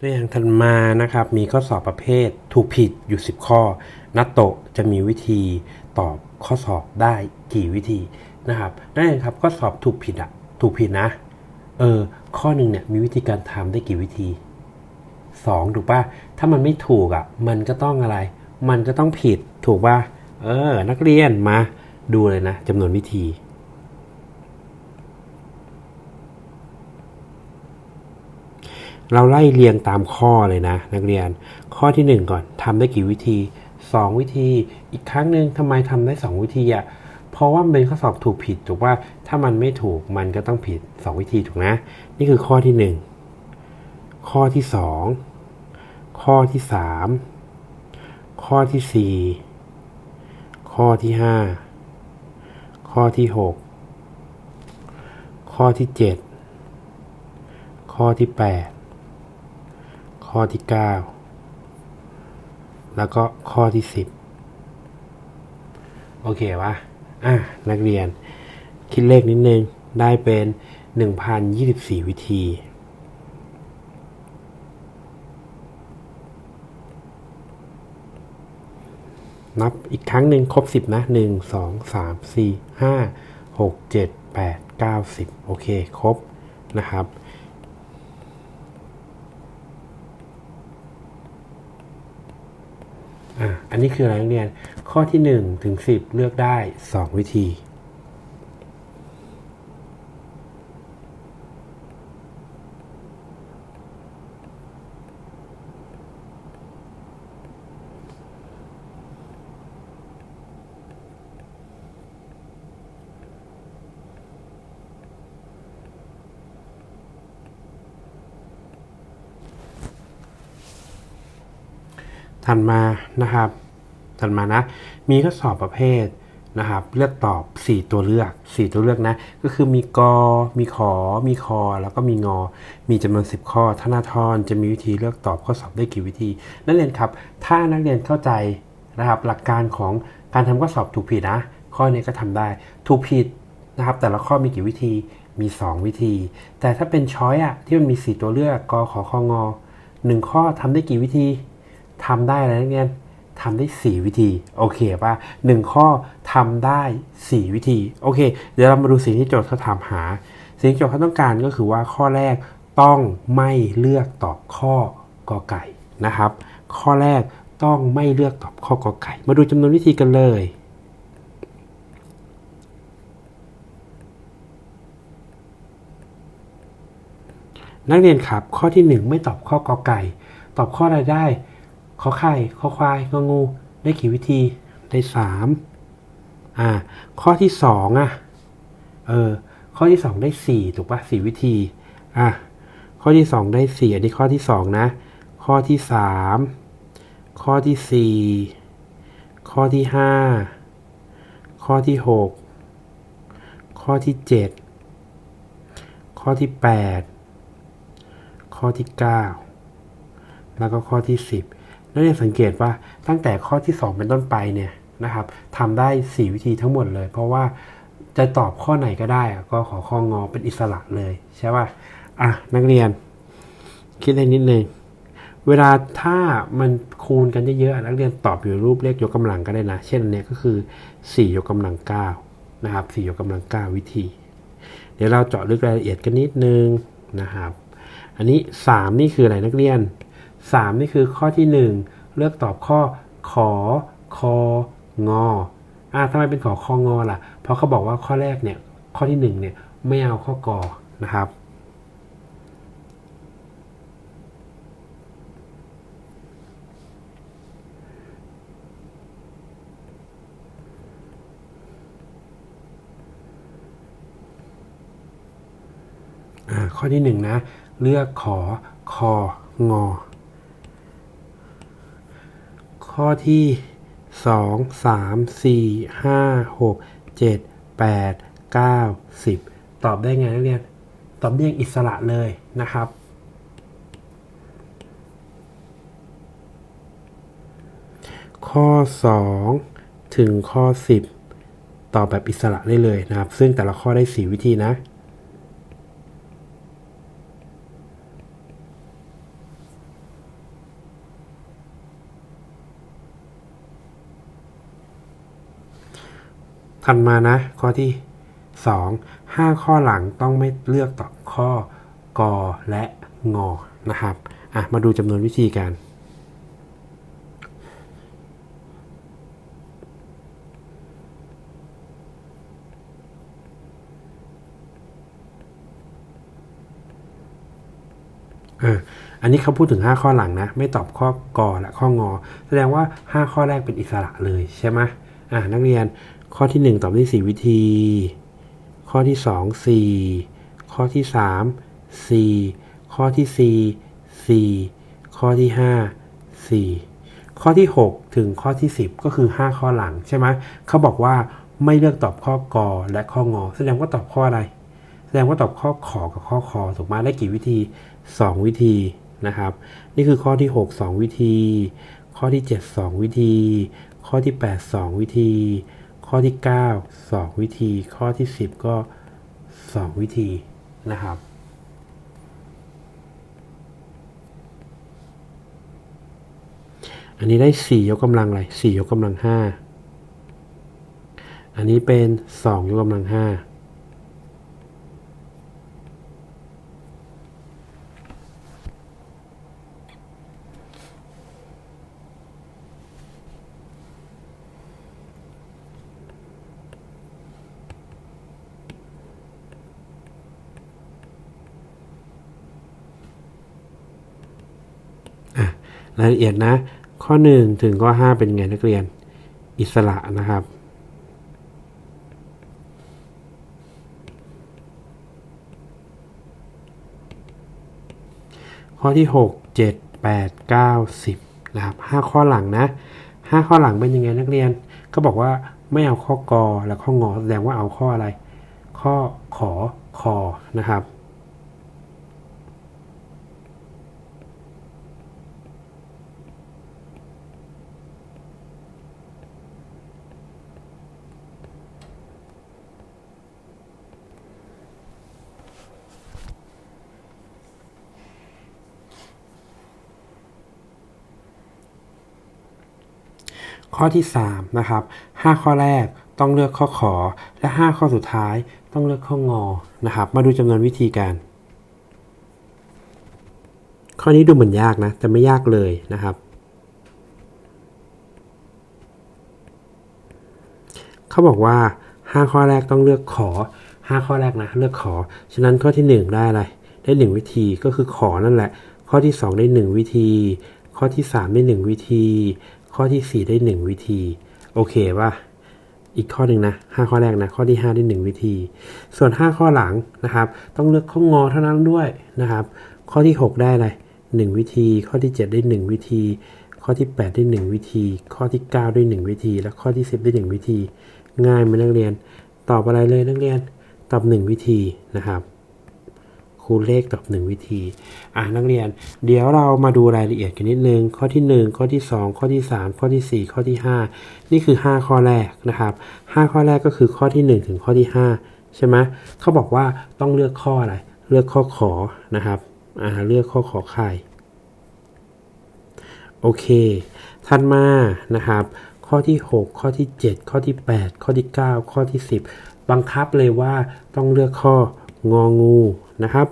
ตัวอย่างถัดมานะครับมีข้อสอบประเภทถูกผิดอยู่ 10 ข้อนัตโตะจะมีวิธีตอบข้อสอบได้กี่วิธีนะครับนั่นเองครับข้อสอบถูกผิดอะถูกผิดนะเออข้อหนึ่งเนี่ยมีวิธีการทำได้กี่วิธี 2 ถูกป่ะถ้ามันไม่ถูกอะมันก็ต้องอะไร มันก็ต้องผิดถูกป่ะเออนักเรียนมาดูเลยนะจำนวนวิธี เราไล่เรียงตามข้อเลยนะ นักเรียน ข้อที่ 1 ก่อนทำได้กี่วิธี 2 วิธี อีกครั้งหนึ่งทำไมทำได้ 2 วิธีอะเพราะว่ามันเป็นข้อสอบถูกผิดถูกว่าถ้ามันไม่ถูกมันก็ต้องผิด 2 วิธีถูกนะ นี่คือข้อที่ 1 ข้อที่ 2 ข้อที่ 3 ข้อที่ 4 ข้อที่ 5 ข้อที่ 6 ข้อที่ 7 ข้อที่ 8 ข้อที่ 9 แล้วก็ข้อที่ 10 โอเควะอะนักเรียน คิดเลขนิดนึง ได้เป็น 1,024 วิธี นับอีกครั้งหนึ่งครบ 10 นะ 1 2 3 4 5 6 7 8 9 10 โอเค ครบนะครับ อะอันนี้คืออะไรนักเรียน ข้อที่ 1 ถึง 10 เลือกได้ 2 วิธี ถัดมานะครับถัดมานะ มีข้อสอบประเภทนะครับ เลือกตอบ 4 ตัวเลือก 4 ตัวเลือกนะ ก็คือมีกอ มีขอ มีคอ แล้วก็มีงอ มีจำนวน 10 ข้อ ธนาธรจะมีวิธีเลือกตอบข้อสอบได้กี่วิธี นักเรียนครับ ถ้านักเรียนเข้าใจนะครับ หลักการของการทำข้อสอบถูกผิดนะ ข้อนี้ก็ทำได้ ถูกผิดนะครับ แต่ละข้อมีกี่วิธี มี 2 วิธี แต่ถ้าเป็นช้อยอะที่มันมี 4 ตัวเลือก กอ ขอ คองอหนึ่งข้อทำได้กี่วิธี ทำได้อะไรนักเรียนทำได้ 4 วิธี โอเคป่ะหนึ่งข้อทำได้ 4 วิธี โอเค เดี๋ยวเรามาดูสิ่งที่โจทย์เขาถามหา สิ่งที่โจทย์เขาต้องการก็คือว่าข้อแรกต้องไม่เลือกตอบข้อกอไก่นะครับ ข้อแรกต้องไม่เลือกตอบข้อกอไก่ มาดูจำนวนวิธีกันเลย นักเรียนครับ ข้อที่ 1 ไม่ตอบข้อกอไก่ ตอบข้ออะไรได้ ขอไข่ขอควายงองู ได้กี่วิธีได้สามอ่า ข้อที่สองอะ เออ ข้อที่สองได้สี่ถูกปะสี่วิธี อะ ข้อที่สองได้สี่อันนี้ข้อที่สองนะ ข้อที่สามข้อที่สี่ข้อที่ห้าข้อที่หกข้อที่เจ็ดข้อที่แปดข้อที่เก้าแล้วก็ข้อที่10 นักเรียนสังเกตว่าตั้งแต่ข้อที่ 2 เป็นต้นไปเนี่ยนะครับทำได้ 4 วิธีทั้งหมดเลย เพราะว่าจะตอบข้อไหนก็ได้ ก็ขอข้องอเป็นอิสระเลยใช่ป่ะอะนักเรียน คิดให้นิดนึงเวลาถ้ามันคูณกันเยอะๆนักเรียนตอบอยู่รูปเลขยกกำลังก็ได้นะ เช่นนเนี้ยก็คือ 4 ยกกำลัง9นะครับ4ยกกำลัง 9 วิธี เดี๋ยวเราเจาะลึกรายละเอียดกันนิดนึงนะครับ อันนี้ 3 นี่คืออะไรนักเรียน 3 นี่คือข้อที่ 1 เลือกตอบข้อขอคองออ่าทำไมเป็นขอคองอล่ะ เพราะเขาบอกว่าข้อแรกเนี่ยข้อที่ 1 เนี่ยไม่เอาข้อกอนะครับข้อที่ 1 นะ เลือกขอคองอ ข้อที่ 2 3 4 5 6 7 8 9 10 ตอบได้ไงนักเรียน ตอบได้อย่างอิสระเลยนะครับ ข้อ 2 ถึงข้อ 10 ตอบแบบอิสระได้เลยนะครับ ซึ่งแต่ละข้อได้ 4 วิธีนะ ถัดมานะ ข้อที่ 2 5 ข้อหลังต้องไม่เลือกตอบข้อกอและงอนะครับอะมาดูจำนวนวิธีการอ่าอันนี้เขาพูดถึง 5 ข้อหลังนะ ไม่ตอบข้อกอและข้องอ แสดงว่า 5 ข้อแรกเป็นอิสระเลยใช่ไหมอ่านักเรียน ข้อที่ 1 ตอบได้4วิธี ข้อที่ 2 4 ข้อที่ 3 4 ข้อที่ 4 4 ข้อที่ 5 4 ข้อที่ 6 ถึงข้อที่ 10 ก็คือ 5 ข้อหลังใช่ไหมเขาบอกว่าไม่เลือกตอบข้อกอและข้องอ แสดงว่าตอบข้ออะไร แสดงว่าตอบข้อขอกับข้อคอถูกไหมได้กี่วิธี 2 วิธีนะครับ นี่คือข้อที่ 6 2 วิธี ข้อที่ 7 2 วิธี ข้อที่ 8 2 วิธี ข้อที่ 9 2 วิธี ข้อที่ 10 ก็ 2 วิธีนะครับ อันนี้ได้ 4 ยกกำลังอะไร4ยกกำลัง 5 อันนี้เป็น 2 ยกกำลัง 5 อะ รายละเอียดนะ ข้อ 1 ถึงข้อ 5 เป็นไงนักเรียน อิสระนะครับ ข้อที่ 6 7 8 9 10นะครับ5ข้อหลังนะ 5 ข้อหลังเป็นยังไงนักเรียน ก็บอกว่าไม่เอาข้อกอและข้องอแสดงว่าเอาข้ออะไร ข้อขอคอนะครับ ข้อที่3นะครับ5ข้อแรกต้องเลือกข้อขอ และ 5 ข้อสุดท้ายต้องเลือกข้องอนะครับ มาดูจำนวนวิธีการ ข้อนี้ดูเหมือนยากนะ แต่ไม่ยากเลยนะครับ เขาบอกว่า 5 ข้อแรกต้องเลือกขอ 5 ข้อแรกนะ เลือกขอ ฉะนั้นข้อที่ 1 ได้อะไร ได้ 1 วิธีก็คือขอนั่นแหละ ข้อที่ 2 ได้ 1 วิธี ข้อที่ 3 ได้ 1 วิธี ข้อที่ 4 ได้ 1 วิธี โอเคป่ะอีกข้อหนึ่งนะ5ข้อแรกนะ ข้อที่ 5 ได้ 1 วิธี ส่วน 5 ข้อหลังนะครับ ต้องเลือกข้องอเท่านั้นด้วยนะครับ ข้อที่ 6 ได้อะไร1วิธี ข้อที่ 7 ได้ 1 วิธี ข้อที่ 8 ได้ 1 วิธี ข้อที่ 9 ได้ 1 วิธี และข้อที่ 10 ได้ 1 วิธี ง่ายไหมนักเรียน ตอบอะไรเลยนักเรียน ตอบ 1 วิธีนะครับ คูณเลขตอบ1 วิธี อ่านักเรียน เดี๋ยวเรามาดูรายละเอียดกันนิดนึง ข้อที่ 1 ข้อที่ 2 ข้อที่ 3 ข้อที่ 4 ข้อที่ 5 นี่คือ 5 ข้อแรกนะครับ 5 ข้อแรกก็คือข้อที่ 1 ถึงข้อที่ 5 ใช่ไหมเขาบอกว่าต้องเลือกข้ออะไร เลือกข้อขอนะครับ อ่า เลือกข้อขอไข่ โอเค ถัดมานะครับ ข้อที่ 6 ข้อที่ 7 ข้อที่ 8 ข้อที่ 9 ข้อที่ 10 บังคับเลยว่าต้องเลือกข้ององูนะครับ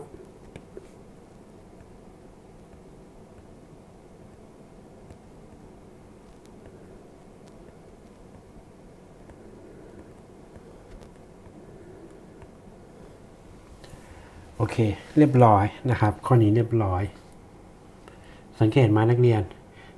เค เรียบร้อยนะครับ ข้อนี้เรียบร้อย สังเกตมานักเรียน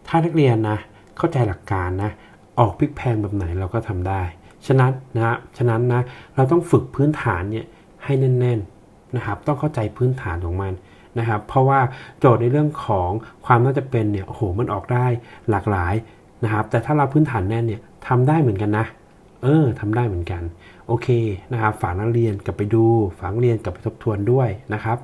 ถ้านักเรียนนะ เข้าใจหลักการนะ ออกพลิกแพลงแบบไหนเราก็ทำได้ ฉะนั้นนะฉะนั้นนะ เราต้องฝึกพื้นฐานเนี่ยให้แน่นๆนะครับ ต้องเข้าใจพื้นฐานของมันนะครับ เพราะว่าโจทย์ในเรื่องของความน่าจะเป็นเนี่ย โอ้โห มันออกได้หลากหลายนะครับ แต่ถ้าเราพื้นฐานแน่นเนี่ยทำได้เหมือนกันนะ เออทำได้เหมือนกัน โอเคนะครับ ฝากนักเรียนกลับไปดู ฝากนักเรียนกลับไปทบทวนด้วยนะครับ